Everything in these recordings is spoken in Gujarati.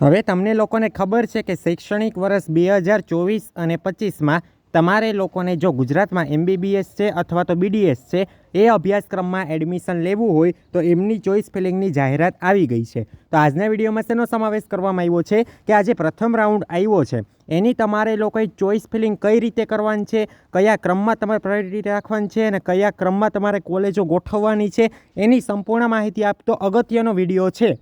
હવે તમને લોકોને ખબર છે કે શૈક્ષણિક વર્ષ બે હજાર ચોવીસ અને પચીસમાં તમારે લોકોને જો ગુજરાતમાં એમબીબીએસ છે અથવા તો બીડીએસ છે, એ અભ્યાસક્રમમાં એડમિશન લેવું હોય તો એમની ચોઈસ ફિલિંગની જાહેરાત આવી ગઈ છે. તો આજના વિડીયોમાં શેનો સમાવેશ કરવામાં આવ્યો છે કે આજે પ્રથમ રાઉન્ડ આવ્યો છે. એની તમારે લોકોએ ચોઇસ ફિલિંગ કઈ રીતે કરવાની છે, કયા ક્રમમાં તમારે પ્રાયોરિટી રાખવાની છે અને કયા ક્રમમાં તમારે કોલેજો ગોઠવવાની છે, એની સંપૂર્ણ માહિતી આપતો અગત્યનો વીડિયો છે.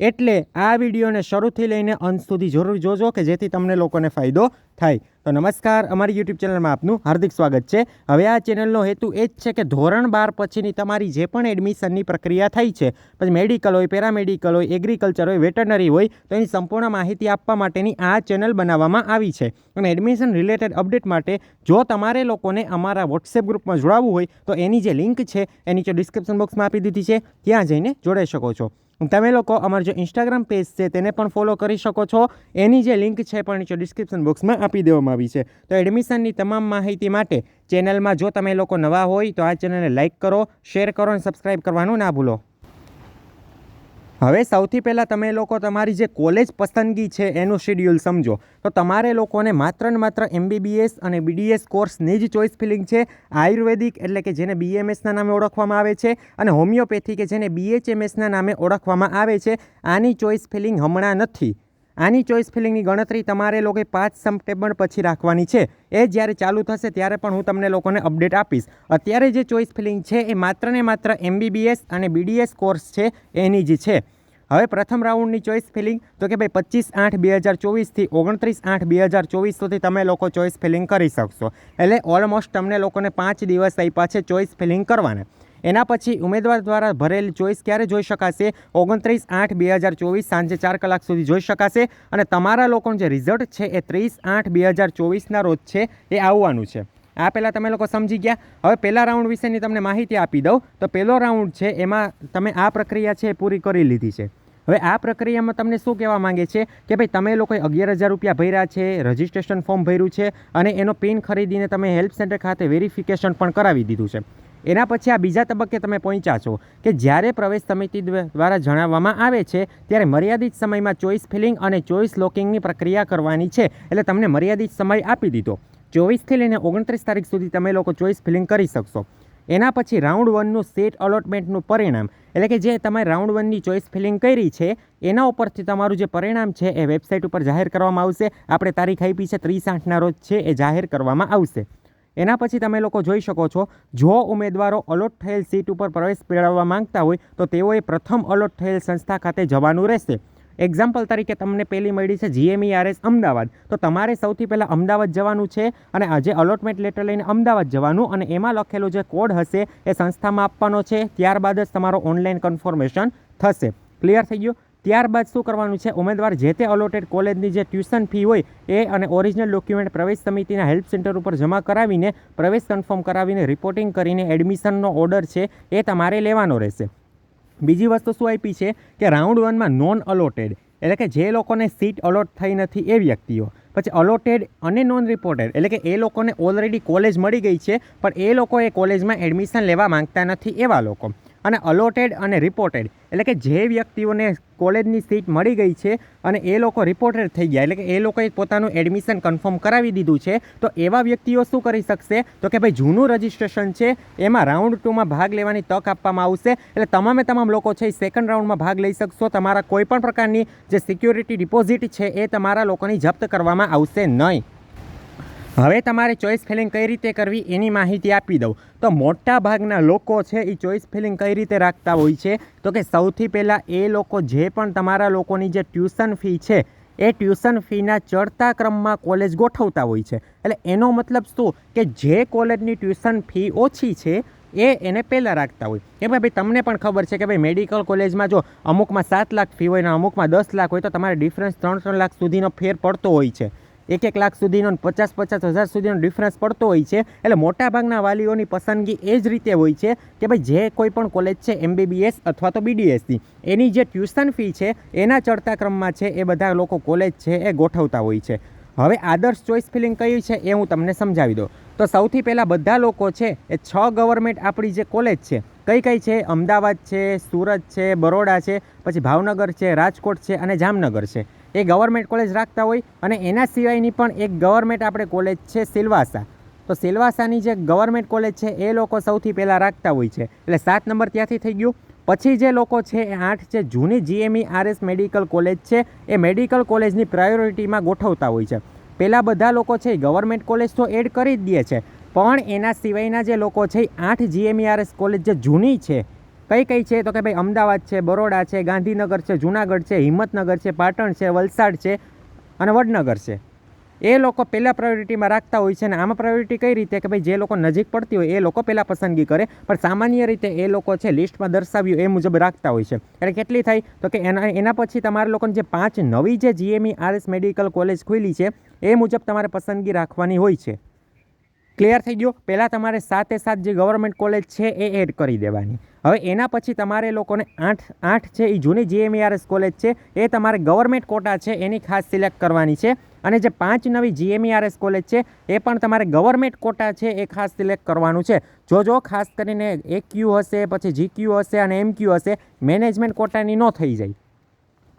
એટલે આ વિડીયોને શરૂથી લઈને અંત સુધી જરૂર જોજો કે જેથી તમને લોકોને ફાયદો થાય. તો નમસ્કાર, અમારી યુટ્યુબ ચેનલમાં આપનું હાર્દિક સ્વાગત છે. હવે આ ચેનલનો હેતુ એ જ છે કે ધોરણ બાર પછીની તમારી જે પણ એડમિશનની પ્રક્રિયા થઈ છે, પછી મેડિકલ હોય, પેરામેડિકલ હોય, એગ્રીકલ્ચર હોય, વેટરનરી હોય, તો એની સંપૂર્ણ માહિતી આપવા માટેની આ ચેનલ બનાવવામાં આવી છે. અને એડમિશન રિલેટેડ અપડેટ માટે જો તમારે લોકોને અમારા વોટ્સએપ ગ્રુપમાં જોડાવવું હોય, તો એની જે લિંક છે, એ નીચે ડિસ્ક્રિપ્શન બોક્સમાં આપી દીધી છે. ત્યાં જઈને જોડાઈ શકો છો. તમે લોકો અમારો જે ઇન્સ્ટાગ્રામ પેજ છે, તેને પણ ફોલો કરી શકો છો. એની જે લિંક છે પણ નીચે ડિસ્ક્રિપ્શન બોક્સમાં આપી દેવામાં આવી છે. તો એડમિશનની તમામ માહિતી માટે ચેનલમાં જો તમે લોકો નવા હોય, તો આ ચેનલને લાઇક કરો શેર કરો અને સબસ્ક્રાઈબ કરવાનું ના ભૂલો. હવે સૌથી પહેલાં તમે લોકો, તમારી જે કોલેજ પસંદગી છે એનું શેડ્યુલ સમજો. તો તમારે લોકોને માત્ર ને માત્ર એમબીબીએસ અને બીડીએસ કોર્સની જ ચોઇસ ફિલિંગ છે. આયુર્વેદિક એટલે કે જેને બીએમએસના નામે ઓળખવામાં આવે છે અને હોમિયોપેથી કે જેને બીએચએમએસના નામે ઓળખવામાં આવે છે, આની ચોઇસ ફિલિંગ હમણાં નથી. આની ચોઇસ ફિલિંગની ગણતરી તમારે લોકોએ પાંચ સપ્ટેમ્બર પછી રાખવાની છે. એ જ્યારે ચાલુ થશે ત્યારે પણ હું તમને લોકોને અપડેટ આપીશ. અત્યારે જે ચોઇસ ફિલિંગ છે એ માત્ર ને માત્ર એમબીબીએસ અને બીડીએસ કોર્સ છે, એની જ છે. હવે પ્રથમ રાઉન્ડની ચોઇસ ફિલિંગ, તો કે ભાઈ પચીસ આઠ બે હજાર ચોવીસથી ઓગણત્રીસ આઠ બે હજાર ચોવીસ સુધી તમે લોકો ચોઇસ ફિલિંગ કરી શકશો. એટલે ઓલમોસ્ટ તમને લોકોને પાંચ દિવસ આપ્યા છે ચોઇસ ફિલિંગ કરવાના. એના પછી ઉમેદવાર દ્વારા ભરેલ ચોઈસ ક્યારે જોઈ શકાશે? ઓગણત્રીસ આઠ બે હજાર ચોવીસ સાંજે ચાર કલાક સુધી જોઈ શકાશે. અને તમારા લોકોનું જે રિઝલ્ટ છે એ ત્રીસ આઠ બે હજાર ચોવીસના રોજ છે એ આવવાનું છે. આ પહેલાં તમે લોકો સમજી ગયા. હવે પહેલા રાઉન્ડ વિશેની તમને માહિતી આપી દઉં. તો પહેલો રાઉન્ડ છે એમાં તમે આ પ્રક્રિયા છે એ પૂરી કરી લીધી છે. હવે આ પ્રક્રિયામાં તમને શું કહેવા માંગે છે? કે ભાઈ તમે લોકોએ અગિયાર હજાર રૂપિયા ભર્યા છે રજિસ્ટ્રેશન ફોર્મ ભર્યું છે અને એનો પિન ખરીદીને તમે હેલ્પ સેન્ટર ખાતે વેરિફિકેશન પણ કરાવી દીધું છે. એના પછી આ બીજા તબક્કે તમે પહોંચ્યા છો કે જ્યારે પ્રવેશ સમિતિ દ્વારા જણાવવામાં આવે છે, ત્યારે મર્યાદિત સમયમાં ચોઇસ ફિલિંગ અને ચોઈસ લોકિંગની પ્રક્રિયા કરવાની છે. એટલે તમને મર્યાદિત સમય આપી દીધો. ચોવીસથી લઈને ઓગણત્રીસ તારીખ સુધી તમે લોકો ચોઈસ ફિલિંગ કરી શકશો. એના પછી રાઉન્ડ વનનું સેટ અલોટમેન્ટનું પરિણામ, એટલે કે જે તમે રાઉન્ડ વનની ચોઈસ ફિલિંગ કરી છે, એના ઉપરથી તમારું જે પરિણામ છે, એ વેબસાઇટ ઉપર જાહેર કરવામાં આવશે. આપણે તારીખ આપી છે, ત્રીસ આઠના રોજ છે, એ જાહેર કરવામાં આવશે. એના પછી તમે લોકો જોઈ શકો છો, જો ઉમેદવારો અલોટ થયેલ સીટ ઉપર પ્રવેશ મેળવવા માંગતા હોય, તો તેઓએ પ્રથમ અલોટ થયેલ સંસ્થા ખાતે જવાનું રહેશે. એક્ઝામ્પલ તરીકે તમને પહેલી મળી છે જીએમઈઆરએસ અમદાવાદ. તો તમારે સૌથી પહેલાં અમદાવાદ જવાનું છે અને આજે અલોટમેન્ટ લેટર લઈને અમદાવાદ જવાનું અને એમાં લખેલો જે કોડ હશે એ સંસ્થામાં આપવાનો છે. ત્યારબાદ જ તમારો ઓનલાઈન કન્ફર્મેશન થશે. ક્લિયર થઈ ગયું? ત્યારબાદ શું કરવાનું છે? ઉમેદવાર જે તે અલોટેડ કોલેજની જે ટ્યુશન ફી હોય, એ અને ઓરિજિનલ ડોક્યુમેન્ટ પ્રવેશ સમિતિના હેલ્પ સેન્ટર ઉપર જમા કરાવીને પ્રવેશ કન્ફર્મ કરાવીને રિપોર્ટિંગ કરીને એડમિશનનો ઓર્ડર છે, એ તમારે લેવાનો રહેશે. બીજી વસ્તુ શું આપી છે? કે રાઉન્ડ વનમાં નોન અલોટેડ એટલે કે જે લોકોને સીટ અલોટ થઈ નથી એ વ્યક્તિઓ. પછી અલોટેડ અને નોન રિપોર્ટેડ એટલે કે એ લોકોને ઓલરેડી કોલેજ મળી ગઈ છે, પણ એ લોકો એ કોલેજમાં એડમિશન લેવા માંગતા નથી એવા લોકો. અને અલોટેડ અને રિપોર્ટેડ એટલે કે જે વ્યક્તિઓને કોલેજની સીટ મળી ગઈ છે અને એ લોકો રિપોર્ટેડ થઈ ગયા, એટલે કે એ લોકોએ પોતાનું એડમિશન કન્ફર્મ કરાવી દીધું છે, તો એવા વ્યક્તિઓ શું કરી શકશે? તો કે ભાઈ, જૂનું રજિસ્ટ્રેશન છે, એમાં રાઉન્ડ ટુમાં ભાગ લેવાની તક આપવામાં આવશે, એટલે તમામે તમામ લોકો છે એ સેકન્ડ રાઉન્ડમાં ભાગ લઈ શકશો. તમારા કોઈપણ પ્રકારની જે સિક્યોરિટી ડિપોઝિટ છે એ તમારા લોકોની જપ્ત કરવામાં આવશે નહીં. હવે તમારે ચોઇસ ફિલિંગ કઈ રીતે કરવી એની માહિતી આપી દઉં. તો મોટા ભાગના લોકો છે એ ચોઇસ ફિલિંગ કઈ રીતે રાખતા હોય છે? તો કે સૌથી પહેલાં એ લોકો જે પણ તમારા લોકોની જે ટ્યુશન ફી છે, એ ટ્યુશન ફીના ચડતા ક્રમમાં કોલેજ ગોઠવતા હોય છે. એટલે એનો મતલબ શું? કે જે કોલેજની ટ્યુશન ફી ઓછી છે, એ એને પહેલાં રાખતા હોય. કે ભાઈ તમને પણ ખબર છે કે ભાઈ મેડિકલ કોલેજમાં જો અમુકમાં સાત લાખ ફી હોય ને અમુકમાં દસ લાખ હોય, તો તમારે ડિફરન્સ ત્રણ ત્રણ લાખ સુધીનો ફેર પડતો હોય છે. એક એક લાખ સુધીનો પચાસ પચાસ હજાર સુધીનો ડિફરન્સ પડતો હોય છે. એટલે મોટાભાગના વાલીઓની પસંદગી એ જ રીતે હોય છે કે ભાઈ જે કોઈ પણ કોલેજ છે એમબીબીએસ અથવા તો બીડીએસની એની જે ટ્યુશન ફી છે, એના ચડતા ક્રમમાં છે, એ બધા લોકો કોલેજ છે એ ગોઠવતા હોય છે. હવે આદર્શ ચોઇસ ફિલિંગ કઈ છે એ હું તમને સમજાવી દઉં. તો સૌથી પહેલાં બધા લોકો છે, એ છ ગવર્મેન્ટ આપણી જે કોલેજ છે, કઈ કઈ છે? અમદાવાદ છે, સુરત છે, બરોડા છે, પછી ભાવનગર છે, રાજકોટ છે અને જામનગર છે. એ ગવર્મેન્ટ કોલેજ રાખતા હોય અને એના સિવાયની પણ એક ગવર્મેન્ટ આપણે કોલેજ છે સિલવાસા. તો સિલવાસાની જે ગવર્મેન્ટ કોલેજ છે, એ લોકો સૌથી પહેલાં રાખતા હોય છે. એટલે સાત નંબર ત્યાંથી થઈ ગયું. પછી જે લોકો છે, એ આઠ છે જૂની જીએમઈ, આરએસ મેડિકલ કોલેજ છે, એ મેડિકલ કોલેજની પ્રાયોરિટીમાં ગોઠવતા હોય છે. પહેલાં બધા લોકો છે ગવર્મેન્ટ કોલેજ તો એડ કરી જ દે છે. પણ એના સિવાયના જે લોકો છે આઠ જીએમઈઆરએસ કોલેજ જે જૂની છે કઈ કઈ છે? તો કે ભાઈ અમદાવાદ છે, બરોડા છે, ગાંધીનગર છે, જુનાગઢ છે, હિંમતનગર છે, પાટણ છે, વલસાડ છે અને વડનગર છે. એ લોકો પહેલાં પ્રાયોરિટીમાં રાખતા હોય છે અને આમાં પ્રાયોરિટી કઈ રીતે? કે ભાઈ જે લોકો નજીક પડતી હોય એ લોકો પહેલાં પસંદગી કરે. પણ સામાન્ય રીતે એ લોકો છે લિસ્ટમાં દર્શાવ્યું એ મુજબ રાખતા હોય છે. એટલે કેટલી થાય? તો કે એના એના પછી તમારા લોકોને જે પાંચ નવી જે જીએમઈ આરએસ મેડિકલ કોલેજ ખુલી છે, એ મુજબ તમારે પસંદગી રાખવાની હોય છે. ક્લિયર થઈ ગયો. પહેલાં તમારે સાતે સાત જે ગવર્મેન્ટ કોલેજ છે એ એડ કરી દેવાની. હવે એના પછી તમારે લોકોને આઠ આઠ છે એ જૂની જીએમઈઆરએસ કોલેજ છે, એ તમારે ગવર્મેન્ટ કોટા છે એની ખાસ સિલેક્ટ કરવાની છે. અને જે પાંચ નવી જીએમઈઆરએસ કોલેજ છે, એ પણ તમારે ગવર્મેન્ટ કોટા છે એ ખાસ સિલેક્ટ કરવાનું છે. જો જો ખાસ કરીને એ ક્યુ હશે, પછી જીક્યુ હશે અને એમ ક્યુ હશે મેનેજમેન્ટ કોટાની ન થઈ જાય.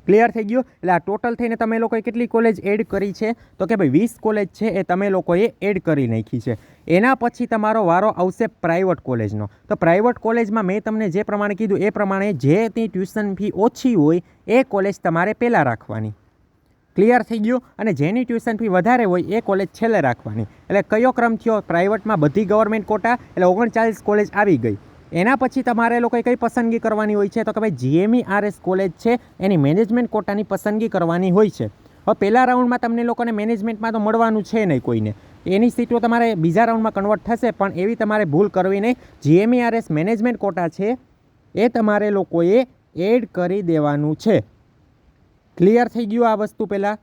ક્લિયર થઈ ગયું. એટલે આ ટોટલ થઈને તમે લોકોએ કેટલી કોલેજ એડ કરી છે? તો કે ભાઈ વીસ કોલેજ છે એ તમે લોકોએ એડ કરી નાખી છે. એના પછી તમારો વારો આવશે પ્રાઇવેટ કોલેજનો તો પ્રાઇવેટ કોલેજમાં મેં તમને જે પ્રમાણે કીધું એ પ્રમાણે જે તે ટ્યુશન ફી ઓછી હોય એ કોલેજ તમારે પહેલાં રાખવાની. ક્લિયર થઈ ગયું? અને જેની ટ્યુશન ફી વધારે હોય એ કોલેજ છેલ્લે રાખવાની. એટલે કયો ક્રમ થયો? પ્રાઇવેટમાં બધી ગવર્મેન્ટ કોટા એટલે ઓગણચાલીસ કોલેજ આવી ગઈ. એના પછી તમારે લોકોએ કઈ પસંદગી કરવાની હોય છે? તો કે ભાઈ, જીએમઈ, આરએસ કોલેજ છે, એની મેનેજમેન્ટ કોટાની પસંદગી કરવાની હોય છે. હવે પહેલા રાઉન્ડમાં તમને લોકોને મેનેજમેન્ટમાં તો મળવાનું છે નહીં કોઈને. એની સીટો તમારે બીજા રાઉન્ડમાં કન્વર્ટ થશે, પણ એવી તમારે ભૂલ કરવી નહીં. જીએમઈ, આરએસ મેનેજમેન્ટ કોટા છે, એ તમારે લોકોએ એડ કરી દેવાનું છે. ક્લિયર થઈ ગયું આ વસ્તુ પહેલાં?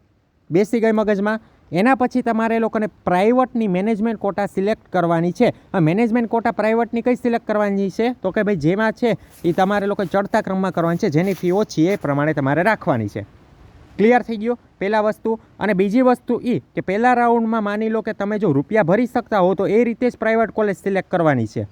બેસી ગઈ મગજમાં? એના પછી તમારે લોકોને પ્રાઇવેટની મેનેજમેન્ટ કોટા સિલેક્ટ કરવાની છે. આ મેનેજમેન્ટ કોટા પ્રાઇવેટની કઈ સિલેક્ટ કરવાની છે? તો કે ભાઈ જેમાં છે એ તમારે લોકો ચડતા ક્રમમાં કરવાની છે, જેની ફી ઓછી એ પ્રમાણે તમારે રાખવાની છે. ક્લિયર થઈ ગયું? પહેલાં વસ્તુ. અને બીજી વસ્તુ એ કે પહેલા રાઉન્ડમાં માની લો કે તમે જો રૂપિયા ભરી શકતા હો, તો એ રીતે જ પ્રાઇવેટ કોલેજ સિલેક્ટ કરવાની છે.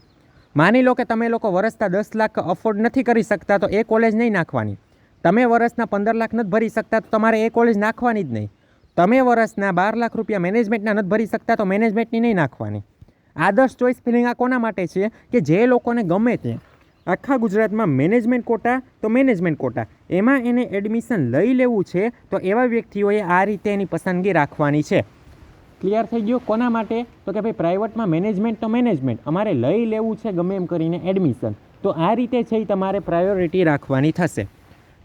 માની લો કે તમે લોકો વરસતા દસ લાખ અફોર્ડ નથી કરી શકતા, તો એ કોલેજ નહીં નાખવાની. તમે વરસના પંદર લાખ નથી ભરી શકતા, તો તમારે એ કોલેજ નાખવાની જ નહીં. તમે વરસના બાર લાખ રૂપિયા મેનેજમેન્ટના નથી ભરી શકતા, તો મેનેજમેન્ટની નહીં નાખવાની. આદર્શ ચોઇસ ફિલિંગ આ કોના માટે છે? કે જે લોકોને ગમે તે. આખા ગુજરાતમાં મેનેજમેન્ટ કોટા તો મેનેજમેન્ટ કોટા એમાં એને એડમિશન લઈ લેવું છે, તો એવા વ્યક્તિઓએ આ રીતે એની પસંદગી રાખવાની છે. ક્લિયર થઈ ગયું? કોના માટે? તો કે ભાઈ પ્રાઇવેટમાં મેનેજમેન્ટ તો મેનેજમેન્ટ અમારે લઈ લેવું છે ગમે એમ કરીને એડમિશન તો આ રીતે છે એ તમારે પ્રાયોરિટી રાખવાની થશે.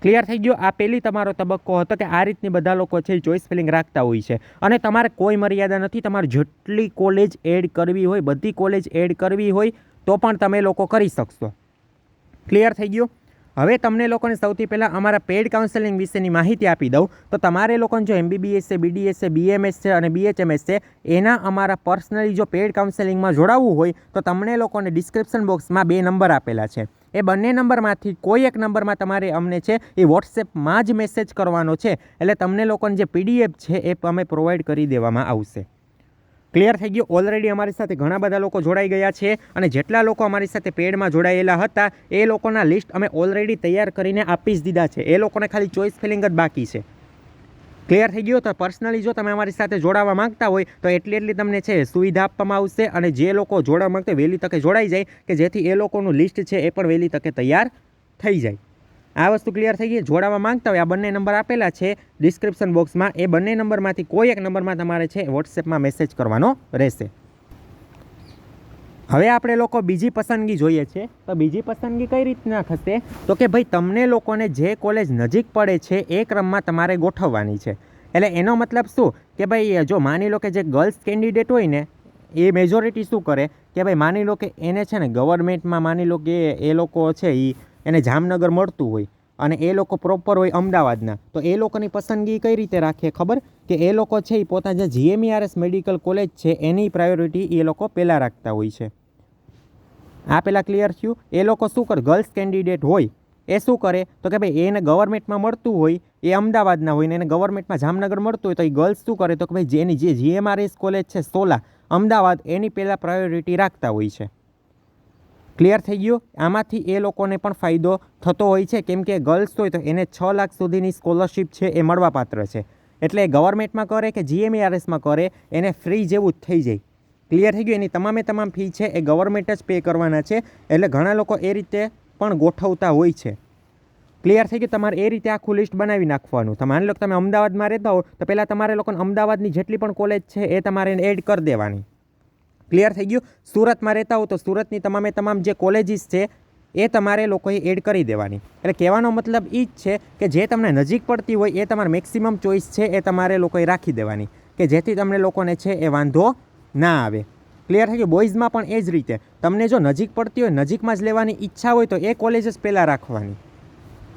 ક્લિયર થઈ ગયો. આ પહેલી તમારો તબક્કો હતો કે આ રીતની બધા લોકો છે ચોઈસ ફિલિંગ રાખતા હોય છે. અને તમારે કોઈ મર્યાદા નથી. તમારે જેટલી કોલેજ એડ કરવી હોય, બધી કોલેજ એડ કરવી હોય, તો પણ તમે લોકો કરી શકશો. ક્લિયર થઈ ગયું? હવે તમને લોકોને સૌથી પહેલાં અમારા પેડ કાઉન્સેલિંગ વિશેની માહિતી આપી દઉં. તો તમારે લોકોને જો એમબીબીએસ છે બીડીએસ છે બીએમએસ છે અને બીએચએમએસ છે, એના અમારા પર્સનલી જો પેડ કાઉન્સેલિંગમાં જોડાવવું હોય, તો તમને લોકોને ડિસ્ક્રિપ્શન બોક્સમાં બે નંબર આપેલા છે. એ બંને નંબરમાંથી કોઈ એક નંબરમાં તમારે અમને છે એ વોટ્સએપમાં જ મેસેજ કરવાનો છે. એટલે તમને લોકોને જે પીડીએફ છે એ અમે પ્રોવાઈડ કરી દેવામાં આવશે. ક્લિયર થઈ ગયું? ઓલરેડી અમારી સાથે ઘણા બધા લોકો જોડાઈ ગયા છે અને જેટલા લોકો અમારી સાથે પેડમાં જોડાયેલા હતા, એ લોકોના લિસ્ટ અમે ઓલરેડી તૈયાર કરીને આપી જ દીધા છે. એ લોકોને ખાલી ચોઇસ ફિલિંગ જ બાકી છે. ક્લિયર થઈ ગયું તો પર્સનલી જો તમે અમારી સાથે જોડાવા માંગતા હોય, તો એટલી એટલી તમને છે સુવિધા આપવામાં આવશે અને જે લોકો જોડાવા માંગતા વહેલી તકે જોડાઈ જાય કે જેથી એ લોકોનું લિસ્ટ છે એ પણ વહેલી તકે તૈયાર થઈ જાય. આ વસ્તુ ક્લિયર થઈ ગઈ. જોડાવા માંગતા હોય, આ બંને નંબર આપેલા છે. ડિસ્ક્રિપ્શન બોક્સમાં એ બંને નંબરમાંથી કોઈ એક નંબરમાં તમારે છે વોટ્સએપમાં મેસેજ કરવાનો રહેશે. હવે આપણે લોકો બીજી પસંદગી જોઈએ છે. તો બીજી પસંદગી કઈ રીતના થશે? તો કે ભાઈ, તમને લોકોને જે કોલેજ નજીક પડે છે, એ ક્રમમાં તમારે ગોઠવવાની છે. એટલે એનો મતલબ શું? કે ભાઈ, જો માની લો કે જે ગર્લ્સ કેન્ડિડેટ હોય ને, એ મેજોરિટી શું કરે? કે ભાઈ, માની લો કે એને છે ને ગવર્મેન્ટમાં માની લો કે એ લોકો છે એ એને જામનગર મળતું હોય. અને એ લોકો પ્રોપર હોય અમદાવાદના. તો એ લોકોની પસંદગી કઈ રીતે રાખે ખબર? કે એ લોકો છે એ પોતા જે જીએમઈઆરએસ મેડિકલ કોલેજ છે, એની પ્રાયોરિટી એ લોકો પહેલાં રાખતા હોય છે. આ પહેલાં ક્લિયર થયું? એ લોકો શું કરે? ગર્લ્સ કેન્ડિડેટ હોય, એ શું કરે? તો કે ભાઈ, એને ગવર્મેન્ટમાં મળતું હોય, એ અમદાવાદના હોય ને એને ગવર્મેન્ટમાં જામનગર મળતું હોય, તો એ ગર્લ્સ શું કરે? તો કે ભાઈ, જેની જે જીએમઆરએસ કોલેજ છે, સોલા, અમદાવાદ એની પહેલાં પ્રાયોરિટી રાખતા હોય છે. ક્લિયર થઈ ગયું? આમાંથી એ લોકોને પણ ફાયદો થતો હોય છે. કેમ કે ગર્લ્સ હોય તો એને છ લાખ સુધીની સ્કોલરશિપ છે એ મળવાપાત્ર છે. એટલે ગવર્મેન્ટમાં કરે કે જીએમઈઆરએસમાં કરે, એને ફ્રી જેવું જ થઈ જાય. ક્લિયર થઈ ગયું? એની તમામે તમામ ફી છે, એ ગવર્મેન્ટ જ પે કરવાના છે. એટલે ઘણા લોકો એ રીતે પણ ગોઠવતા હોય છે. ક્લિયર થઈ ગયું? તમારે એ રીતે આખું લિસ્ટ બનાવી નાખવાનું. તો માની લો તમે અમદાવાદમાં રહેતા હો, તો પહેલાં તમારે લોકોને અમદાવાદની જેટલી પણ કોલેજ છે એ તમારે એડ કરી દેવાની. ક્લિયર થઈ ગયું. સુરતમાં રહેતા હો તો સુરતની તમામે તમામ જે કોલેજીસ છે, એ તમારે લોકોએ એડ કરી દેવાની. એટલે કહેવાનો મતલબ એ જ છે કે જે તમને નજીક પડતી હોય, એ તમારે મેક્સિમમ ચોઈસ છે, એ તમારે લોકોએ રાખી દેવાની. કે જેથી તમને લોકોને છે એ વાંધો ના આવે. ક્લિયર થઈ ગયું? બોયઝમાં પણ એ જ રીતે. તમને જો નજીક પડતી હોય, નજીકમાં જ લેવાની ઈચ્છા હોય તો એ કોલેજ જ પહેલાં રાખવાની.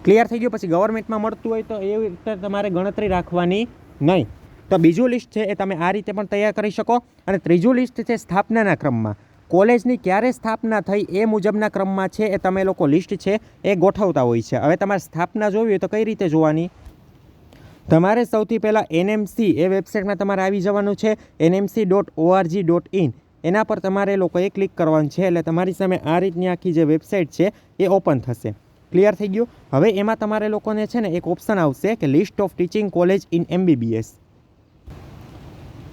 ક્લિયર થઈ ગયું? પછી ગવર્મેન્ટમાં મળતું હોય તો એવી રીતે તમારે ગણતરી રાખવાની નહીં. તો બીજું લિસ્ટ છે એ તમે આ રીતે પણ તૈયાર કરી શકો. અને ત્રીજું લિસ્ટ છે સ્થાપનાના ક્રમમાં. કોલેજની ક્યારે સ્થાપના થઈ એ મુજબના ક્રમમાં છે એ તમે લોકો લિસ્ટ છે એ ગોઠવતા હોય છે. હવે તમારે સ્થાપના જોવી હોય તો કઈ રીતે જોવાની? તમારે સૌથી પહેલાં એનએમસી એ વેબસાઇટમાં તમારે આવી જવાનું છે. NMC dot ORG dot in એના પર તમારે લોકોએ ક્લિક કરવાનું છે એટલે તમારી સામે આ રીતની આખી જે વેબસાઇટ છે એ ઓપન થશે. ક્લિયર થઈ ગયું? હવે એમાં તમારે લોકોને છે ને એક ઓપ્શન આવશે કે list of teaching college in MBBS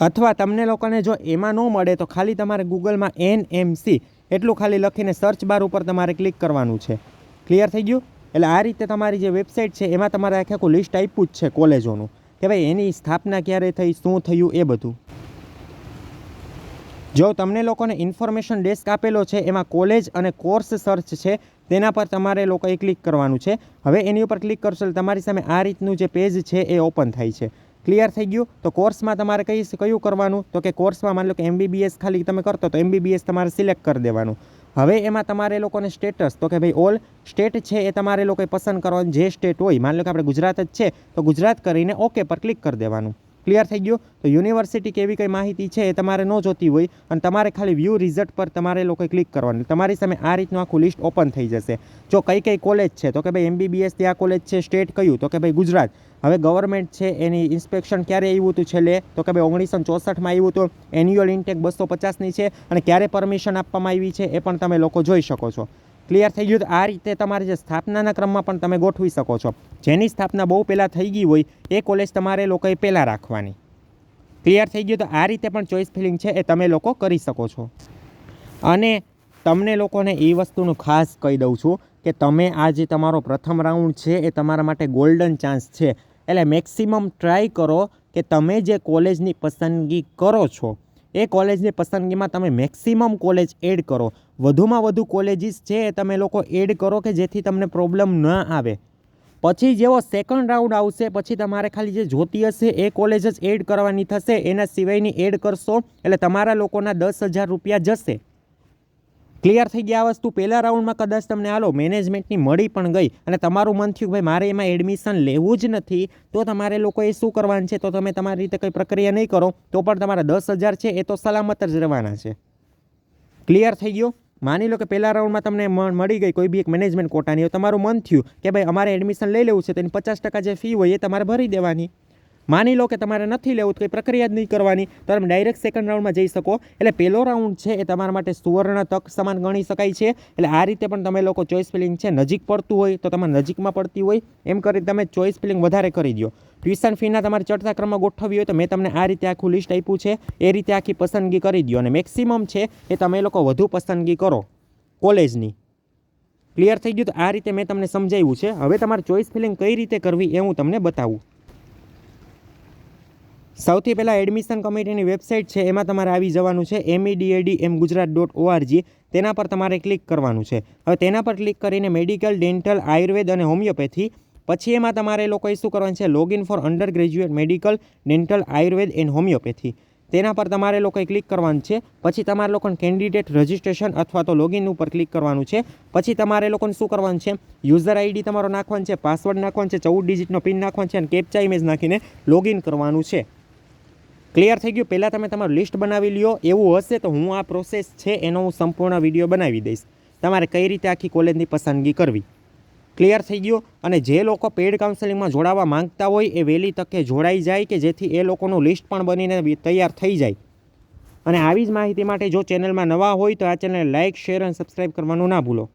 અથવા તમને લોકોને જો એમાં ન મળે તો ખાલી તમારે ગૂગલમાં એન એમ સી એટલું ખાલી લખીને સર્ચ બાર ઉપર તમારે ક્લિક કરવાનું છે. ક્લિયર થઈ ગયું? એટલે આ રીતે તમારી જે વેબસાઇટ છે, એમાં તમારે આખે આખું લિસ્ટ આપ્યું જ છે કોલેજોનું. કે ભાઈ એની સ્થાપના ક્યારે થઈ, શું થયું, એ બધું. જો તમને લોકોને ઇન્ફોર્મેશન ડેસ્ક આપેલો છે, એમાં કોલેજ અને કોર્સ સર્ચ છે, તેના પર તમારે લોકોએ ક્લિક કરવાનું છે. હવે એની ઉપર ક્લિક કરશો એટલે તમારી સામે આ રીતનું જે પેજ છે, એ ઓપન થાય છે. ક્લિયર થઈ ગયું. તો કોર્સમાં તમારે કઈ કયું કરવાનું? તો કે કોર્સમાં માની લો કે એમબીબીએસ ખાલી તમે કરતો તો એમબીબીએસ તમારે સિલેક્ટ કરી દેવાનું. હવે એમાં તમારે લોકોને સ્ટેટસ, તો કે ભાઈ ઓલ સ્ટેટ છે એ તમારે લોકોએ પસંદ કરવાનું જે સ્ટેટ હોય, માની લો કે આપણે ગુજરાત જ છે, તો ગુજરાત કરીને ઓકે પર ક્લિક કરી દેવાનું. ક્લિયર થઈ ગયું? તો યુનિવર્સિટી કેવી કંઈ માહિતી છે એ તમારે ન જોતી હોય અને તમારે ખાલી વ્યૂ રિઝલ્ટ પર તમારે લોકોએ ક્લિક કરવાનું. તમારી સામે આ રીતનું આખું લિસ્ટ ઓપન થઈ જશે. જો કઈ કઈ કોલેજ છે, તો કે ભાઈ એમબીબીએસ ત્યાં કોલેજ છે સ્ટેટ કયું, તો કે ભાઈ ગુજરાત. હવે ગવર્મેન્ટ છે, એની ઇન્સ્પેક્શન ક્યારે આવ્યું હતું છેલ્લે? તો કે ભાઈ ઓગણીસો ચોસઠમાં આવ્યું હતું એન્યુઅલ ઇન્ટેક બસો પચાસની છે અને ક્યારે પરમિશન આપવામાં આવી છે એ પણ તમે લોકો જોઈ શકો છો. ક્લિયર થઈ ગયું. તો આ રીતે તમારે જે સ્થાપનાના ક્રમમાં પણ તમે ગોઠવી શકો છો. જેની સ્થાપના બહુ પહેલાં થઈ ગઈ હોય, એ કોલેજ તમારે લોકોએ પહેલાં રાખવાની. ક્લિયર થઈ ગયું. તો આ રીતે પણ ચોઈસ ફિલિંગ છે એ તમે લોકો કરી શકો છો. અને તમને લોકોને એ વસ્તુનું ખાસ કહી દઉં છું કે તમે આ જે તમારો પ્રથમ રાઉન્ડ છે એ તમારા માટે ગોલ્ડન ચાન્સ છે. એટલે મેક્સિમમ ટ્રાય કરો કે તમે જે કોલેજની પસંદગી કરો છો એ કોલેજની પસંદગીમાં તમે મેક્સિમમ કોલેજ એડ કરો. વધુમાં વધુ કોલેજીસ છે એ તમે લોકો એડ કરો કે જેથી તમને પ્રોબ્લેમ ન આવે. પછી જેવો સેકન્ડ રાઉન્ડ આવશે, પછી તમારે ખાલી જે જોતી હશે એ કોલેજ જ એડ કરવાની થશે, એના સિવાયની એડ કરશો, એટલે તમારા લોકોના દસ હજાર રૂપિયા જશે. ક્લિયર થઈ ગયા વસ્તુ. પહેલા રાઉન્ડમાં કદાચ તમને આલો મેનેજમેન્ટની મળી પણ ગઈ અને તમારું મન થયું ભાઈ મારે એમાં એડમિશન લેવું જ નથી, તો તમારે લોકોએ શું કરવાનું છે? તો તમે તમારી રીતે કંઈ પ્રક્રિયા નહીં કરો, તો પણ તમારા દસ હજાર છે, એ તો સલામત જ રહેવાના છે. ક્લિયર થઈ ગયો? માની લો કે પહેલા રાઉન્ડમાં તમને મળી ગઈ કોઈ બી એક મેનેજમેન્ટ કોટાની તમારું મન થયું કે ભાઈ અમારે એડમિશન લઈ લેવું છે તેની પચાસ ટકા જે ફી હોય એ તમારે ભરી દેવાની. માની લો કે તમારે નથી લેવું તો કંઈ પ્રક્રિયા જ નહીં કરવાની. તો તમે ડાયરેક્ટ સેકન્ડ રાઉન્ડમાં જઈ શકો. એટલે પહેલો રાઉન્ડ છે એ તમારા માટે સુવર્ણ તક સમાન ગણી શકાય છે. એટલે આ રીતે પણ તમે લોકો ચોઈસ ફિલિંગ છે, નજીક પડતું હોય તો તમારે નજીકમાં પડતી હોય. એમ કરી તમે ચોઈસ ફિલિંગ વધારે કરી દો ટ્યુશન ફીના તમારે ચડતા ક્રમમાં ગોઠવવી હોય તો મેં તમને આ રીતે આખું લિસ્ટ આપ્યું છે. એ રીતે આખી પસંદગી કરી દો અને મેક્સિમમ છે એ તમે લોકો વધુ પસંદગી કરો કોલેજની. ક્લિયર થઈ ગયું? તો આ રીતે મેં તમને સમજાવ્યું છે. હવે તમારે ચોઈસ ફિલિંગ કઈ રીતે કરવી એ હું તમને બતાવું. સૌથી પહેલાં એડમિશન કમિટીની વેબસાઇટ છે, એમાં તમારે આવી જવાનું છે એમઈડીએડી એમ ગુજરાત ડોટ ઓઆરજી તેના પર તમારે ક્લિક કરવાનું છે. હવે તેના પર ક્લિક કરીને મેડિકલ, ડેન્ટલ, આયુર્વેદ અને હોમિયોપેથી. પછી એમાં તમારે લોકોએ શું કરવાનું છે login for undergraduate medical dental Ayurveda and homeopathy તેના પર તમારે લોકોએ ક્લિક કરવાનું છે. પછી તમારે લોકોને કેન્ડિડેટ રજિસ્ટ્રેશન અથવા તો લોગિન ઉપર ક્લિક કરવાનું છે. પછી તમારે લોકોને શું કરવાનું છે યુઝર આઈડી તમારો નાખવાનું છે પાસવર્ડ નાખવાનું છે, ચૌદ ડિજિટનો પિન નાખવાનું છે અને કેપ્ચા ઇમેજ નાખીને લોગિન કરવાનું છે. ક્લિયર થઈ ગયું. પહેલાં તમે તમારું લિસ્ટ બનાવી લ્યો. એવું હશે તો હું આ પ્રોસેસ છે એનો હું સંપૂર્ણ વીડિયો બનાવી દઈશ. તમારે કઈ રીતે આખી કોલેજની પસંદગી કરવી? ક્લિયર થઈ ગયું? અને જે લોકો પેડ કાઉન્સેલિંગમાં જોડાવા માંગતા હોય એ વહેલી તકે જોડાઈ જાય કે જેથી એ લોકોનું લિસ્ટ પણ બનીને તૈયાર થઈ જાય. અને આવી જ માહિતી માટે જો ચેનલમાં નવા હોય તો આ ચેનલ લાઇક શેર અને સબસ્ક્રાઈબ કરવાનું ના ભૂલો.